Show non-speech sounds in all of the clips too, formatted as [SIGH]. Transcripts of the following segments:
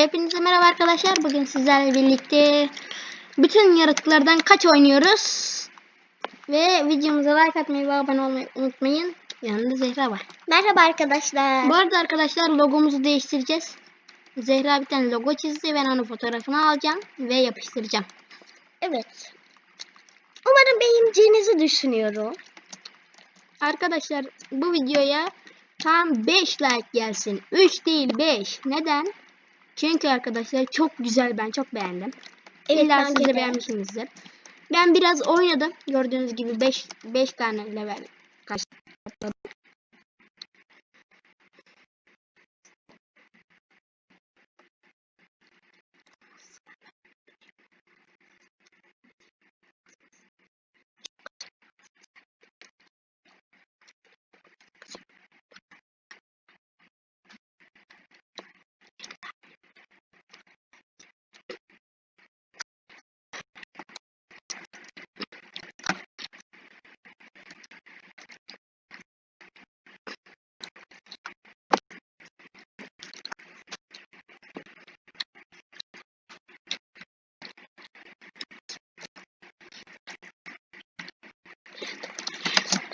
Hepinize merhaba arkadaşlar. Bugün sizlerle birlikte bütün yaratıklardan kaç oynuyoruz. Ve videomuza like atmayı ve abone olmayı unutmayın. Yanında Zehra var. Merhaba arkadaşlar. Bu arada arkadaşlar logomuzu değiştireceğiz. Zehra bir tane logo çizdi. Ben onun fotoğrafını alacağım ve yapıştıracağım. Evet. Umarım beğeneceğinizi düşünüyorum. Arkadaşlar bu videoya tam 5 like gelsin. 3 değil 5. Neden? Çünkü arkadaşlar çok güzel ben çok beğendim. Evet, İlla siz de beğenmişsinizdir. Ben biraz oynadım. Gördüğünüz gibi 5 5 tane level kaç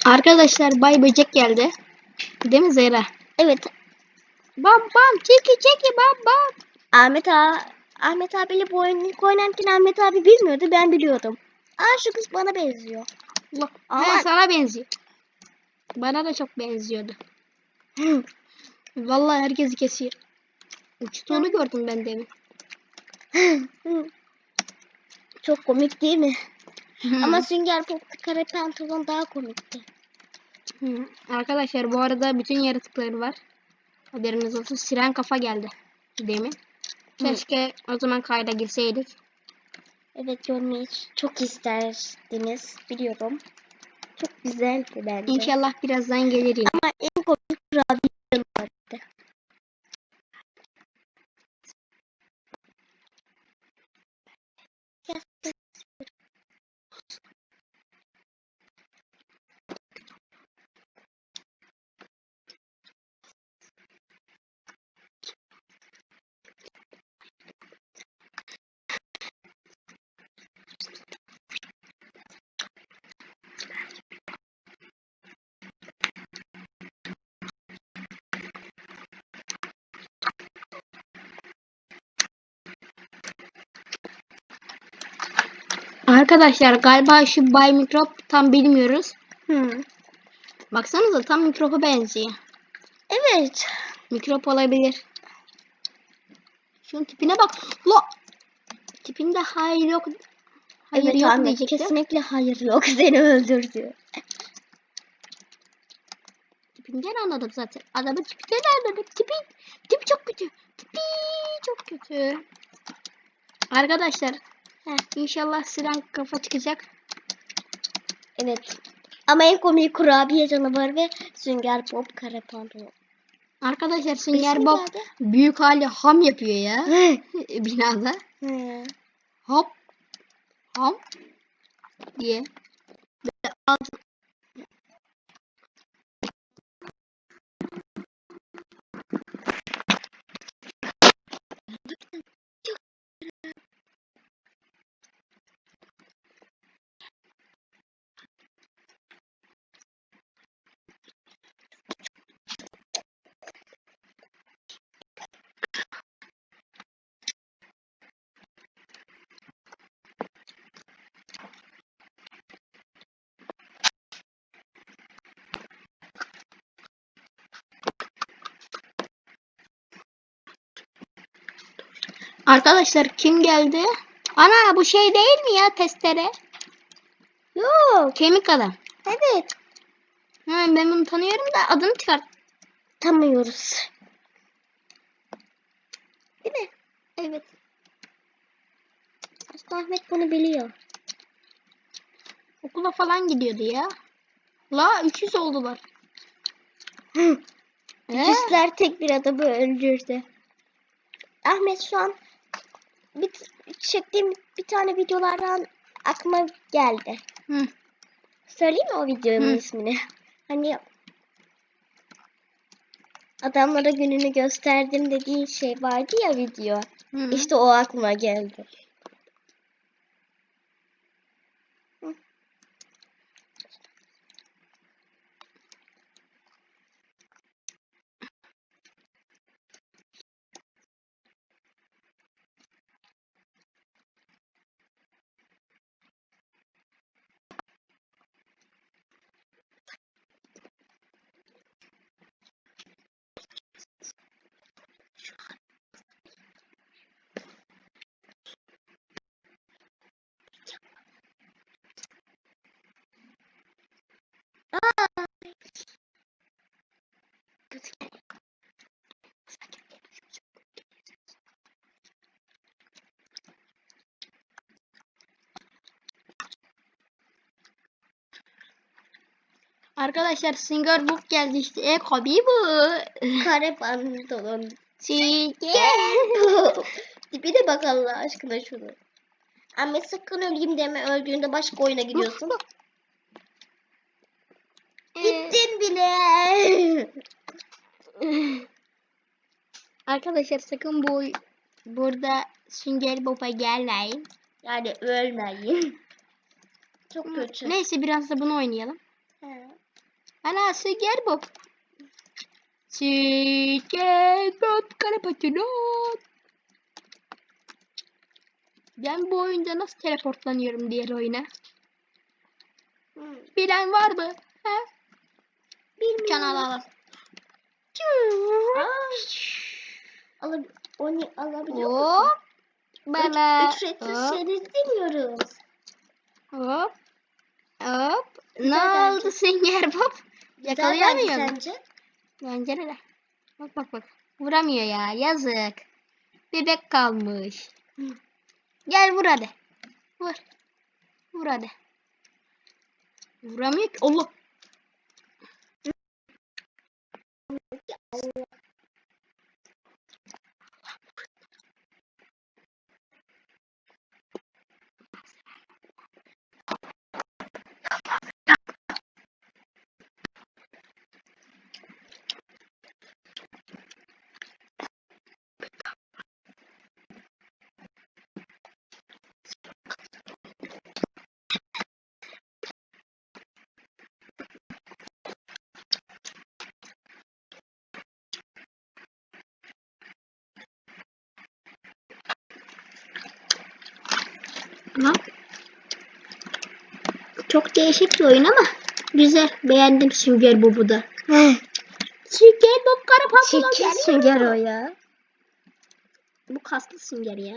Arkadaşlar Bay Böcek geldi. Değil mi Zehra? Evet. Bam bam çeki çeki bam bam. Ahmet ağa, Ahmet abiyle bu oyunu ilk oynarken Ahmet abi bilmiyordu ben biliyordum. Aa şu kız bana benziyor. Ama- He, sana benziyor. Bana da çok benziyordu. Vallahi herkesi kesiyor. Uçtuğunu gördüm ben demin. Çok komik değil mi? Ama Sünger Bob kare pantolon daha komikti. Hı. Arkadaşlar bu arada bütün yaratıkları var. Haberiniz olsun. Siren kafa geldi. Demin. Keşke o zaman kayda girseydik. Evet görmeyi çok isterdiniz biliyorum. Çok güzeldi bence. İnşallah birazdan gelir yine. Ama en komik kurabiye vardı. Arkadaşlar galiba şu Bay Mikrop tam bilmiyoruz. Hı. Baksanıza tam mikropa benziyor. Evet. Mikrop olabilir. Şunun tipine bak. La! Tipinde hayır yok. Hayır evet yok diyecektim. kesinlikle hayır yok [LAUGHS] seni öldürdü. Tipinden anladım zaten. Adamın tipinden anladım. Tipi, tipi çok kötü. Tipi çok kötü. Arkadaşlar. Heh, inşallah siren kafa çıkacak. Evet. Ama en komik kurabiye canavarı ve Sünger Bob kare pantolon. Arkadaşlar Sünger Bob büyük hali ham yapıyor ya. [LAUGHS] Binada. Hop. Ham. Diye. Böyle ağzı- Arkadaşlar kim geldi? Ana bu şey değil mi ya testere? Yok. Kemik adam. Evet. Ha, ben bunu tanıyorum da adını çıkart. Tanımıyoruz. Değil mi? Evet. Aslında Ahmet bunu biliyor. Okula falan gidiyordu ya. La 300 oldular. Hı. Cüsler tek bir adamı öldürdü. Ahmet şu an bir, çektiğim bir tane videolardan aklıma geldi. Hı. Söyleyeyim mi o videonun Hı. ismini? Hani adamlara gününü gösterdim dediğin şey vardı ya video. Hı. İşte o aklıma geldi. Arkadaşlar Singer Book geldi işte. E kobi bu. [LAUGHS] Kare pantolon. Singer. Tipi de bak Allah aşkına şunu. Ahmet sakın öleyim deme öldüğünde başka oyuna gidiyorsun. Ee, Gittin bile. [LAUGHS] Arkadaşlar sakın bu burada Sünger Bob'a gelmeyin. yani ölmeyin. [LAUGHS] Çok kötü. Neyse biraz da bunu oynayalım. He. Ana Sünger Bob. Sünger Bob Karapatulot. Ben bu oyunda nasıl teleportlanıyorum diğer oyuna? Hmm. Bilen var mı? Ha? Bilmiyorum. Can alalım. Alab onu alabiliyor musun? Hop. Bana. Ücretsiz Hop. şey izlemiyoruz. Hop. Hop. Ne oldu bence. Sünger Bob? Yakalayamıyor mu? sence? Bence de. Bak bak bak. Vuramıyor ya. Yazık. Bebek kalmış. Hı. Gel vur hadi. Vur. Vur hadi. Vuramıyor ki. Allah. Tamam. Çok değişik bir oyun ama güzel. Beğendim Sünger Bob'u da. Sünger Bob kara pantolon Çirkin sünger o ya. Bu kaslı Sünger ya.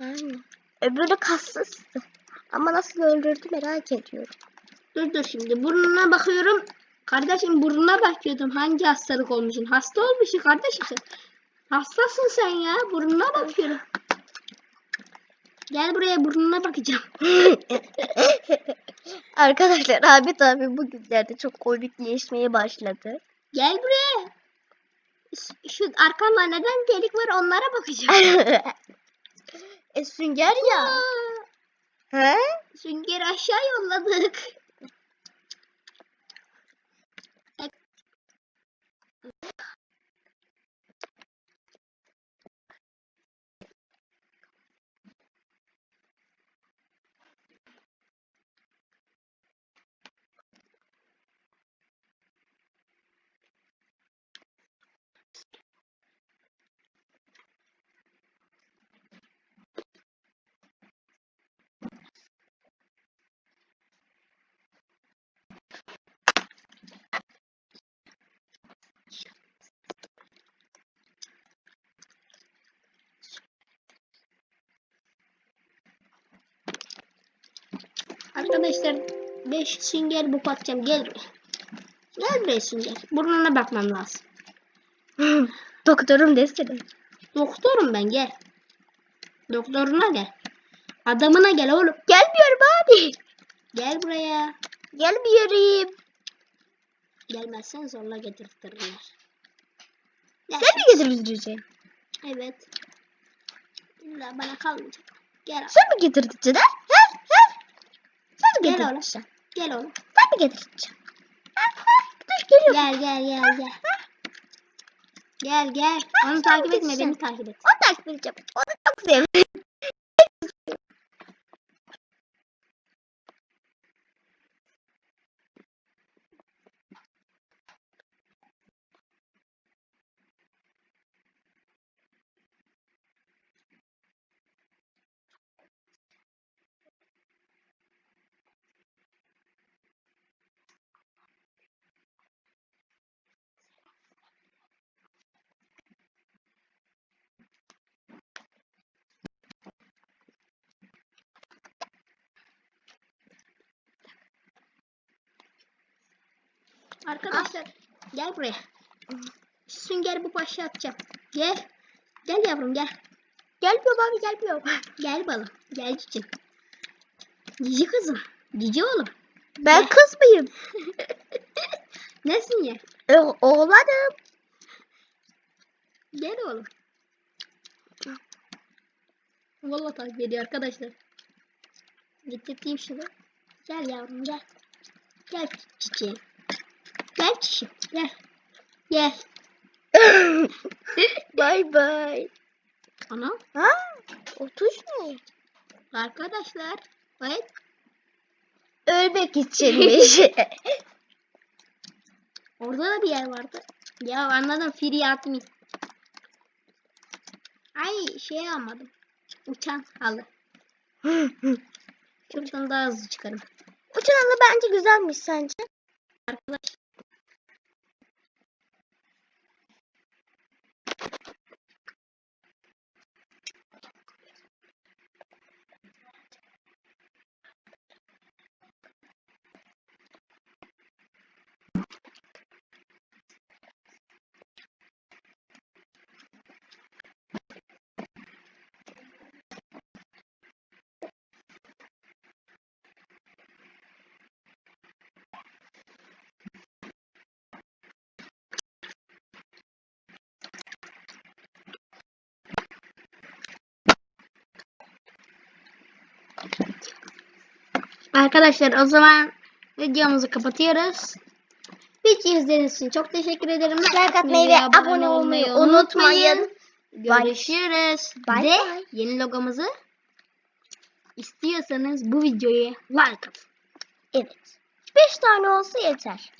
Aynen. Öbürü kassızdı. Ama nasıl öldürdü merak ediyorum. Dur dur şimdi burnuna bakıyorum. Kardeşim burnuna bakıyordum. Hangi hastalık olmuşsun? Hasta olmuşsun kardeşim. Hastasın sen ya. Burnuna bakıyorum. Gel buraya burnuna bakacağım. [LAUGHS] Arkadaşlar Ahmet abi bugünlerde çok komikleşmeye başladı. Gel buraya. Şu- arkamda neden delik var onlara bakacağım. [LAUGHS] e sünger ya. He? Sünger aşağı yolladık. Arkadaşlar 5 sünger bu atacağım. Gel buraya. Gel buraya sünger. Burnuna bakmam lazım. [GASPS] Doktorum desene. Doktorum ben gel. Doktoruna gel. Adamına gel oğlum. Gelmiyorum abi. Gel buraya. Gelmiyorum. Gelmezsen zorla getirtirler. Sen mi getireceksin? Evet. İlla bana kalmayacak. Gel. Sen mi? He? Mi Gel oğlum. getireceksin? Gel oğlum. Ha, ha. Dur geliyorum. Gel gel gel gel. Gel gel. Onu takip etme beni takip et. Onu takip edeceğim. Onu çok seviyorum. Arkadaşlar gel buraya. Şu süngeri bu başa atacağım. Gel. Gel yavrum gel. Gel baba gel baba. [LAUGHS] Gel balım. Gel cicim. Cici kızım. Cici oğlum. Ben Gel. kız mıyım? [LAUGHS] Nesin ya? E, oğlanım. Gel oğlum. Vallahi takip ediyor arkadaşlar. Getirteyim şunu. Gel yavrum gel. Gel çiçeğim. Gel çişim. Gel. Gel. [LAUGHS] Bay bay. Ana. Ha? O tuş ne? Arkadaşlar. Evet. Ölmek içinmiş. [LAUGHS] Orada da bir yer vardı. Ya anladım. Free admin. Ay şey almadım. Uçan halı. [LAUGHS] Şuradan daha hızlı çıkarım. Uçan halı bence güzelmiş sence? Arkadaşlar o zaman videomuzu kapatıyoruz. Video izlediğiniz için çok teşekkür ederim. Like atmayı ve abone olmayı unutmayın. Görüşürüz. Bye ve yeni logomuzu istiyorsanız bu videoya like atın. Evet. 5 tane olsa yeter.